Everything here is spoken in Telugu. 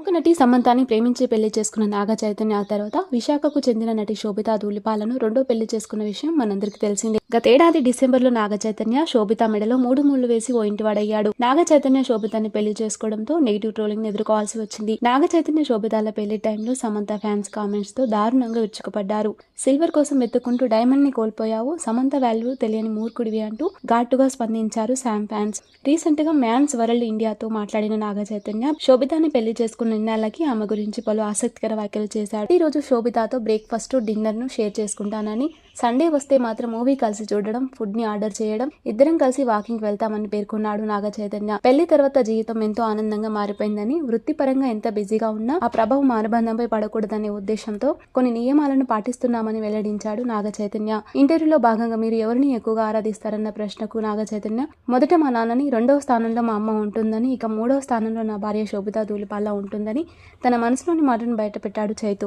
ప్రముఖ నటి సమంతాని ప్రేమించి పెళ్ళి చేసుకున్న నాగ చైతన్య ఆ తర్వాత విశాఖకు చెందిన నటి శోభితా ధూళిపాలను రెండో పెళ్ళి చేసుకున్న విషయం మనందరికీ తెలిసిందే. గతేడాది డిసెంబర్లో నాగ చైతన్య శోభిత మెడలో మూడు ముళ్ళు వేసి ఓ ఇంటివాడయ్యాడు. నాగ చైతన్య శోభితాన్ని పెళ్ళి చేసుకోవడంతో నెగిటివ్ ట్రోలింగ్ ఎదుర్కోవాల్సి వచ్చింది. నాగ చైతన్య శోభితాల పెళ్ళి టైంలో సమంత ఫ్యాన్స్ కామెంట్స్తో దారుణంగా విరుచుకుపడ్డారు. సిల్వర్ కోసం ఎత్తుకుంటూ డైమండ్ని కోల్పోయావు సమంత వాల్యూ తెలియని మూర్ఖుడివి అంటూ ఘాటుగా స్పందించారు శామ్ ఫ్యాన్స్. రీసెంట్గా మ్యాన్స్ వరల్డ్ ఇండియాతో మాట్లాడిన నాగ చైతన్య శోభితాని పెళ్ళి చేసుకున్న నిన్నలకి ఆమె గురించి పలు ఆసక్తికర వ్యాఖ్యలు చేశాడు. ఈ రోజు శోభితాతో బ్రేక్ఫాస్ట్ డిన్నర్ను షేర్ చేసుకుంటానని. సండే వస్తే మాత్రం మూవీ కలిసి చూడడం ఫుడ్ని ఆర్డర్ చేయడం ఇద్దరం కలిసి వాకింగ్ వెళ్తామని పేర్కొన్నాడు నాగ చైతన్య. పెళ్ళి తర్వాత జీవితం ఎంతో ఆనందంగా మారిపోయిందని వృత్తిపరంగా ఎంత బిజీగా ఉన్నా ఆ ప్రభావం అనుబంధంపై పడకూడదనే ఉద్దేశంతో కొన్ని నియమాలను పాటిస్తున్నామని వెల్లడించాడు నాగ చైతన్య. ఇంటర్వ్యూలో భాగంగా మీరు ఎవరిని ఎక్కువగా ఆరాధిస్తారన్న ప్రశ్నకు నాగ చైతన్య మొదట మా నాన్నని రెండవ స్థానంలో మా అమ్మ ఉంటుందని ఇక మూడవ స్థానంలో నా భార్య శోభితా ఉంటుంది. ఉంటుందని తన మనసులోని మాటను బయటపెట్టాడు చైతు.